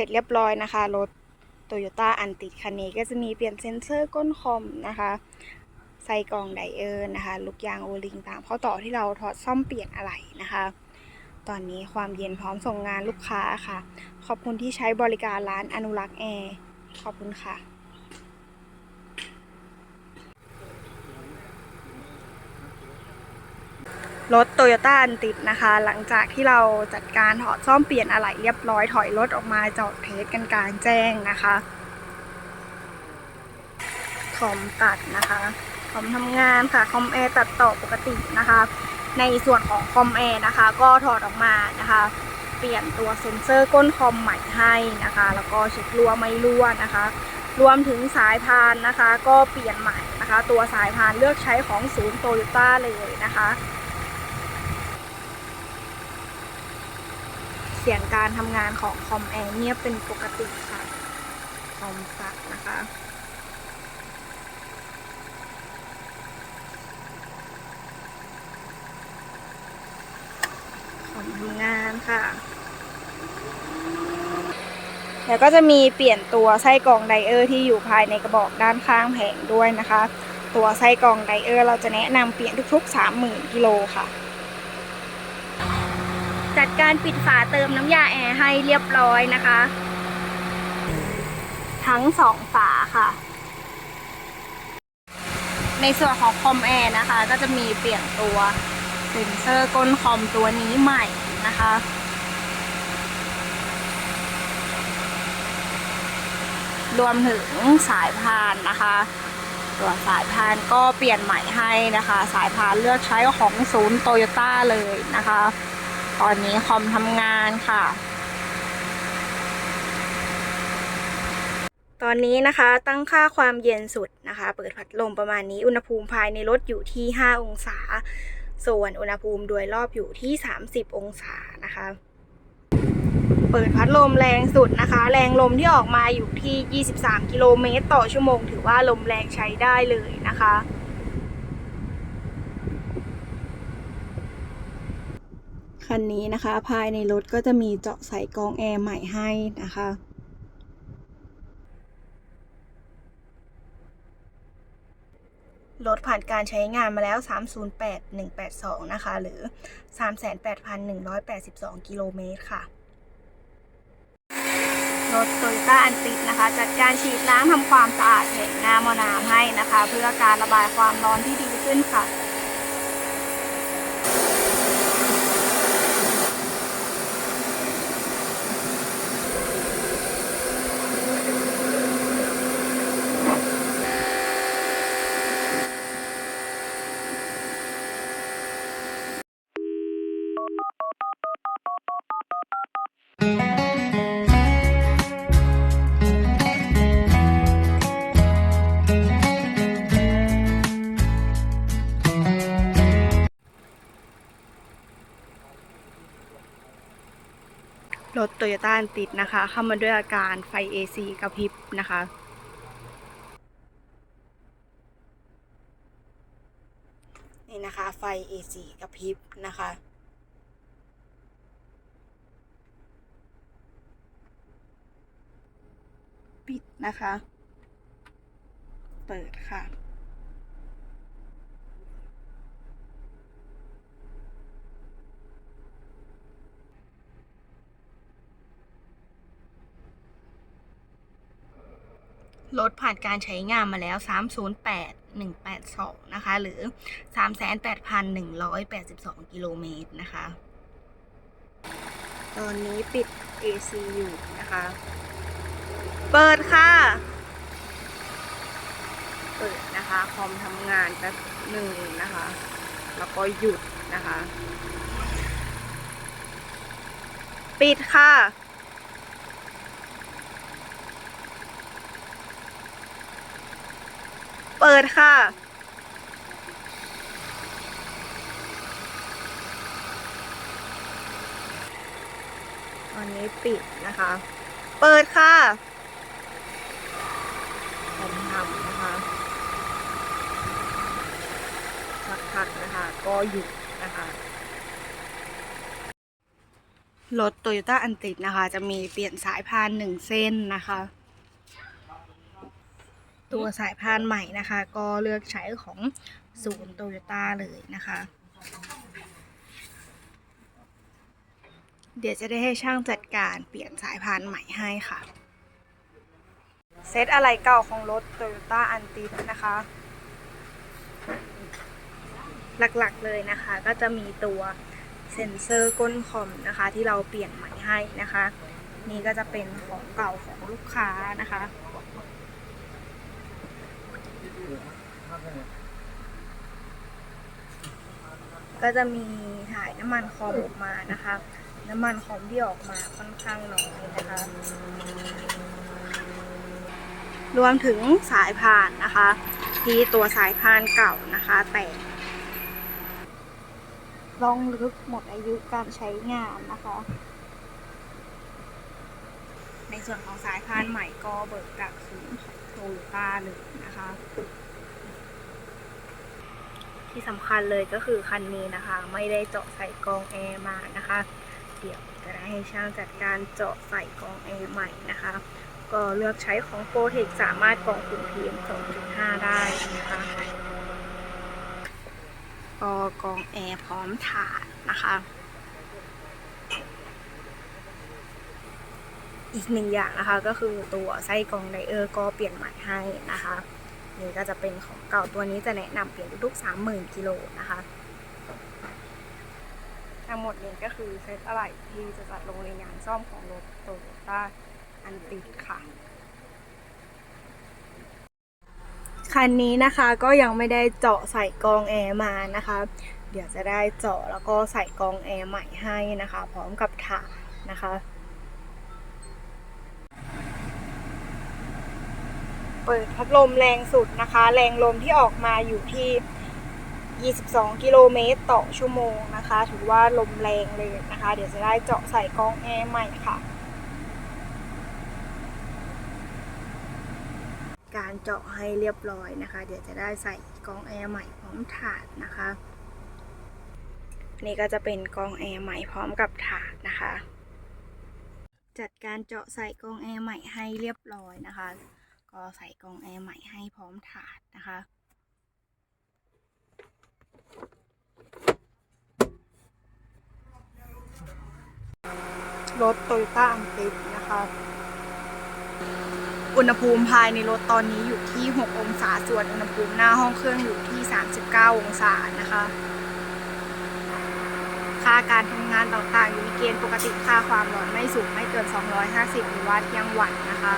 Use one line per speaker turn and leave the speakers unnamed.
ร็จเรียบร้อยนะคะ รถโตโยต้าอันติดคันนี้ก็จะมีเปลี่ยนเซ็นเซอร์ก้นคอมนะคะใส่กล่องไดเออร์นะคะลูกยางโอลิงตามข้อต่อที่เราถอดซ่อมเปลี่ยนอะไรนะคะ ตอนนี้ความเย็นพร้อมส่งงานลูกค้าค่ะ ขอบคุณที่ใช้บริการร้านอนุรักษ์แอร์ขอบคุณค่ะ รถโตโยต้าอันติดนะคะ หลังจากที่เราจัดการถอดซ่อมเปลี่ยนอะไหล่เรียบร้อยถอยรถออกมาจอดเทสกันกลางแจ้งนะคะคอมตัดนะคะคอมทำงานค่ะคอมแอร์ตัดต่อปกตินะคะ ในส่วนของคอมแอร์นะคะ ก็ถอดออกมานะคะ เปลี่ยนตัวเซ็นเซอร์ก้นคอมใหม่ให้นะคะ แล้วก็เช็ครั่วไม่รั่วนะคะ รวมถึงสายพานนะคะ ก็เปลี่ยนใหม่นะคะ ตัวสายพานเลือกใช้ของศูนย์โตโยต้าเลยนะคะ เสียงการทำงานของคอมแอร์เงียบเป็นปกติค่ะคอมสักนะคะ คอมทำงานค่ะ แล้วก็จะมีเปลี่ยนตัวไส้กรองไดเออร์ที่อยู่ภายในกระบอกด้านข้างแผงด้วยนะคะ ตัวไส้กรองไดเออร์เราจะแนะนำเปลี่ยนทุกๆ 30,000กิโลค่ะ จัดการปิดฝาเติมน้ำยาแอร์ให้เรียบร้อยนะคะ ทั้งสองฝาค่ะ ในส่วนของคอมแอร์นะคะ ก็จะมีเปลี่ยนตัวเซ็นเซอร์ก้นคอมตัวนี้ใหม่นะคะรวมถึงสายพานนะคะ ตัวสายพานก็เปลี่ยนใหม่ให้นะคะ สายพานเลือกใช้ของศูนย์โตโยต้าเลยนะคะ ตอนนี้คอมทำงานค่ะ ตอนนี้นะคะตั้งค่าความเย็นสุดนะคะ เปิดพัดลมประมาณนี้อุณหภูมิภายในรถอยู่ที่ 5 องศา ส่วนอุณหภูมิโดยรอบอยู่ที่ 30 องศานะคะ เปิดพัดลมแรงสุดนะคะ แรงลมที่ออกมาอยู่ที่ 23 กิโลเมตรต่อชั่วโมง ถือว่าลมแรงใช้ได้เลยนะคะ คันนี้นะคะ ภายในรถก็จะมีเจาะใส่กองแอร์ใหม่ให้นะคะรถผ่านการใช้งานมาแล้ว 308182 นะคะ หรือ38,182 กิโลเมตรค่ะ รถโตโยต้าอันติดนะคะ จัดการฉีดล้างทำความสะอาดแผงหน้ามอน้ำให้นะคะ เพื่อการระบายความร้อนที่ดีขึ้นค่ะ รถโตโยต้าติดนะคะ เข้ามาด้วยอาการไฟ AC กระพริบนะคะนี่นะคะ ไฟ AC กระพริบนะคะ ปิดนะคะ เปิดค่ะ รถผ่านการใช้งานมาแล้ว 308 182 นะคะ หรือ 38,182 กิโลเมตรนะคะ ตอนนี้ปิด AC อยู่นะคะ เปิดค่ะ เปิดนะคะ คอมทำงานแป๊บหนึ่งนะคะ แล้วก็หยุดนะคะ ปิดค่ะ เปิดค่ะตอนนี้ปิดนะคะ เปิดค่ะผมทำนะคะสักพักนะคะ ก็หยุดนะคะรถโตโยต้าอันติดนะคะ จะมีเปลี่ยนสายพานหนึ่งเส้นนะคะ ตัวสายพานใหม่นะคะ ก็เลือกใช้ของศูนย์โตโยต้าเลยนะคะ เดี๋ยวจะได้ให้ช่างจัดการเปลี่ยนสายพานใหม่ให้ค่ะ เซตอะไรเก่าของรถโตโยต้าอันติดนะคะ หลักๆเลยนะคะ ก็จะมีตัวเซ็นเซอร์ก้นคอมนะคะ ที่เราเปลี่ยนใหม่ให้นะคะ นี่ก็จะเป็นของเก่าของลูกค้านะคะ ก็จะมีถ่ายน้ำมันคอมออกมานะคะ น้ำมันคอมที่ออกมาค่อนข้างน้อยนะคะ รวมถึงสายพานนะคะ ที่ตัวสายพานเก่านะคะแตกล่องลึกหมดอายุการใช้งานนะคะ ส่วนของสายพานใหม่ก็เบิกจากศูนย์ของโตโยต้าเลยนะคะ ที่สำคัญเลยก็คือคันนี้นะคะ ไม่ได้เจาะใส่กองแอร์มานะคะ เดี๋ยวจะได้ให้ช่างจัดการเจาะใส่กองแอร์ใหม่นะคะ ก็เลือกใช้ของโปรเทคสามารถกองฝุ่น PM 2.5 ได้นะคะก็กองแอร์พร้อมถาดนะคะ อีกหนึ่งอย่างนะคะ ก็คือตัวไส้กรองไดเออร์ก็เปลี่ยนใหม่ให้นะคะนี่ก็จะเป็นของเก่าตัวนี้จะแนะนำเปลี่ยนทุกๆ30,000กิโลนะคะทั้งหมดนี้ก็คือเซตอะไรที่จะจัดลงในงานซ่อมของรถโตโยต้าอันติดค่ะ คันนี้นะคะก็ยังไม่ได้เจาะใส่กองแอร์มานะคะ เดี๋ยวจะได้เจาะแล้วก็ใส่กองแอร์ใหม่ให้นะคะ พร้อมกับถานะคะ เปิดพัดลมแรงสุดนะคะ แรงลมที่ออกมาอยู่ที่ 22 กิโลเมตรต่อชั่วโมงนะคะ ถือว่าลมแรงเลยนะคะ เดี๋ยวจะได้เจาะใส่กรองแอร์ใหม่ค่ะ การเจาะให้เรียบร้อยนะคะ เดี๋ยวจะได้ใส่กรองแอร์ใหม่พร้อมถาดนะคะนี่ก็จะเป็นกองแอร์ใหม่พร้อมกับถาดนะคะ จัดการเจาะใส่กองแอร์ใหม่ให้เรียบร้อยนะคะ ก็ใส่กรองแอร์ใหม่ให้พร้อมถาดนะคะรถโตโยต้าอัมติดนะคะ อุณหภูมิภายในรถตอนนี้อยู่ที่ 6 องศา ส่วนอุณหภูมิหน้าห้องเครื่องอยู่ที่ 39 องศานะคะ ค่าการทำงานต่างๆ อยู่ในเกณฑ์ปกติค่าความร้อนไม่สูงไม่เกิน 250หรือว่าเที่ยงวันนะคะ